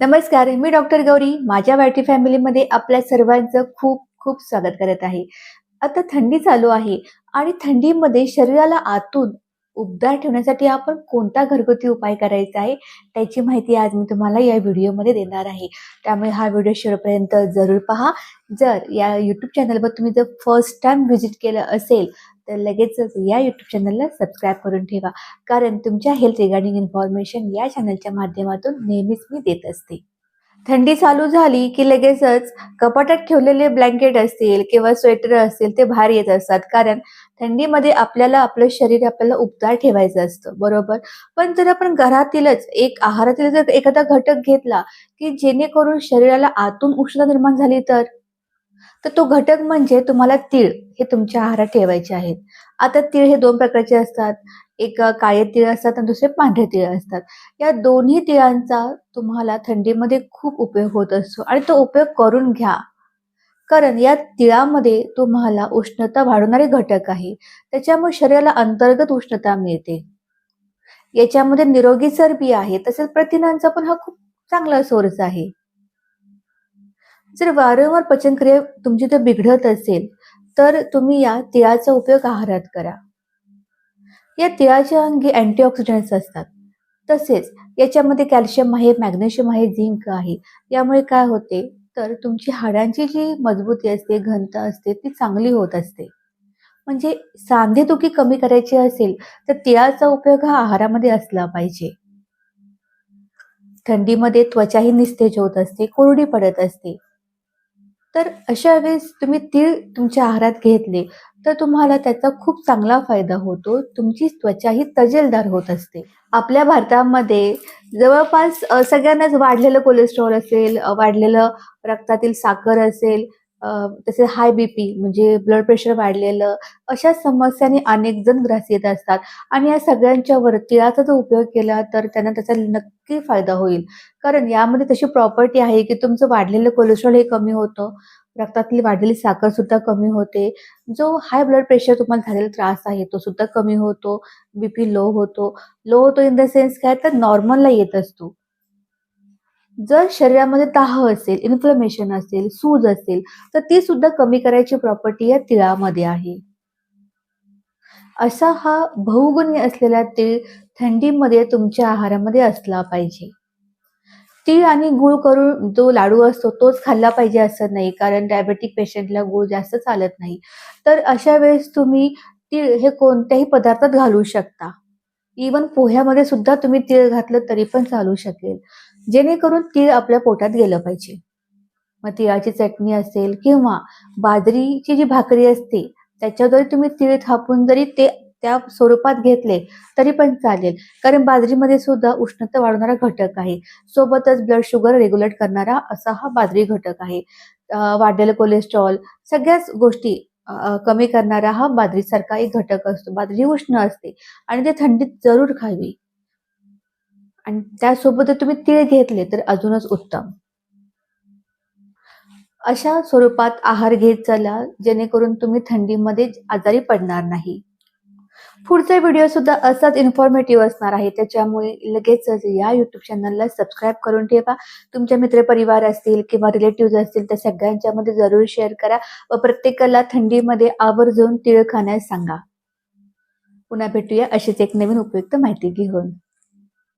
नमस्कार मी डॉक्टर गौरी. माझ्या वायटी फॅमिलीमध्ये आपल्या सर्वांचं खूप खूप स्वागत करत आहे. आता थंडी चालू आहे आणि थंडीमध्ये शरीराला आतून उबदार ठेवण्यासाठी आपण कोणता घरगुती उपाय करायचा आहे त्याची माहिती आज मी तुम्हाला या व्हिडिओमध्ये देणार आहे. त्यामुळे हा व्हिडिओ शेवटपर्यंत जरूर पहा. जर या यूट्यूब चॅनलवर तुम्ही जर फर्स्ट टाइम व्हिजिट केलं असेल तर लगेचच या यूट्यूब चॅनलला सबस्क्राईब करून ठेवा. कारण तुमच्या हेल्थ रिगार्डिंग इन्फॉर्मेशन या चॅनलच्या माध्यमातून नेहमीच मी देत असते. थंडी चालू झाली की लगेचच कपाटात ठेवलेले ब्लँकेट असतील किंवा स्वेटर असतील ते बाहेर येत असतात. कारण थंडीमध्ये आपल्याला आपलं शरीर आपल्याला उबदार ठेवायचं असतं. बरोबर? पण जर आपण घरातीलच एक आहारातील जर एखादा घटक घेतला की जेणेकरून शरीराला आतून उष्णता निर्माण झाली तर? तर तो घटक म्हणजे तुम्हाला तीळ हे तुमच्या आहारात ठेवायचे आहेत. आता तीळ हे दोन प्रकारचे असतात. एक काळे तीळ असतात आणि दुसरे पांढरे तीळ असतात. या दोन्ही तिळांचा तुम्हाला थंडीमध्ये खूप उपयोग होत असतो आणि तो उपयोग करून घ्या. कारण या तिळामध्ये तुम्हाला उष्णता वाढवणारे घटक आहे. त्याच्यामुळे शरीराला अंतर्गत उष्णता मिळते. याच्यामध्ये निरोगी चरबी आहे. तसेच प्रथिनांचा पण हा खूप चांगला सोर्स आहे. जर वारंवार पचनक्रिया तुमची जर बिघडत असेल तर तुम्ही या तिळाचा उपयोग आहारात करा. या तिळाच्या अंगी अँटीऑक्सिडंट्स असतात. तसेच याच्यामध्ये कॅल्शियम आहे मॅग्नेशियम आहे झिंक आहे. यामुळे काय होते? तर तुमची हाडांची जी मजबूती असते घनता असते ती चांगली होत असते. म्हणजे सांधेदुखी कमी करायची असेल तर तिळाचा उपयोग हा आहारामध्ये असला पाहिजे. थंडीमध्ये त्वचाही निस्तेज होत असते कोरडी पडत असते. तर अशा वेळेस तुम्ही तीळ तुमच्या आहारात घेतले तर तुम्हाला त्याचा खूप चांगला फायदा होतो. तुमची त्वचा ही तजेलदार होत असते. आपल्या भारतामध्ये जवळपास सगळ्यांनाच वाढलेलं कोलेस्ट्रॉल असेल वाढलेलं रक्तातील साखर असेल तसेच हाय बीपी म्हणजे ब्लड प्रेशर वाढलेलं अशा समस्याने अनेक जण ग्रासित असतात. आणि या सगळ्यांच्या वर तिळाचा जर उपयोग केला तर त्यांना त्याचा नक्की फायदा होईल. कारण यामध्ये तशी प्रॉपर्टी आहे की तुमचं वाढलेलं कोलेस्ट्रॉल हे कमी होतं रक्तातली वाढलेली साखर सुद्धा कमी होते. जो हाय ब्लड प्रेशर तुम्हाला झालेला त्रास आहे तो सुद्धा कमी होतो बीपी लो होतो. लो होतो इन द सेन्स काय? तर नॉर्मलला येत असतो. जर शरीरामध्ये दाह असेल इन्फ्लमेशन असेल सूज असेल तर ती सुद्धा कमी करायची प्रॉपर्टी या तिळामध्ये आहे. असा हा बहुगुणी असलेला तीळ थंडीमध्ये तुमच्या आहारामध्ये असला पाहिजे. तीळ आणि गुळ करून जो लाडू असतो तोच खाल्ला पाहिजे असं नाही कारण डायबेटिक पेशंटला गुळ जास्त चालत नाही. तर अशा वेळेस तुम्ही तीळ हे कोणत्याही पदार्थात घालू शकता. इवन पोह्यामध्ये सुद्धा तुम्ही तीळ घातलं तरी पण चालू शकेल. जेणेकरून तीळ आपल्या पोटात गेलं पाहिजे. मग तिळाची चटणी असेल किंवा बाजरीची जी भाकरी असते त्याच्याद्वारे तुम्ही तीळ थापून जरी ते त्या स्वरूपात घेतले तरी पण चालेल. कारण बाजरीमध्ये सुद्धा उष्णता वाढवणारा घटक आहे. सोबतच ब्लड शुगर रेग्युलेट करणारा असा हा बाजरी घटक आहे. वाढलेलं कोलेस्ट्रॉल सगळ्याच गोष्टी कमी करणारा हा बाजरीसारखा एक घटक असतो. बाजरी उष्ण असते आणि ते थंडीत जरूर खावी. आणि त्यासोबत जर तुम्ही तीळ घेतले तर अजूनच उत्तम. अशा स्वरूपात आहार घेत चला जेणेकरून तुम्ही थंडीमध्ये आजारी पडणार नाही. पुढचा व्हिडिओ सुद्धा असाच इन्फॉर्मेटिव्ह असणार आहे. त्याच्यामुळे लगेचच या युट्यूब चॅनलला सबस्क्राईब करून ठेवा. तुमच्या मित्रपरिवार असतील किंवा रिलेटिव्ह असतील त्या सगळ्यांच्यामध्ये जरूर शेअर करा व प्रत्येकाला थंडीमध्ये आवर्जून तिळ खाण्यास सांगा. पुन्हा भेटूया अशीच एक नवीन उपयुक्त माहिती घेऊन.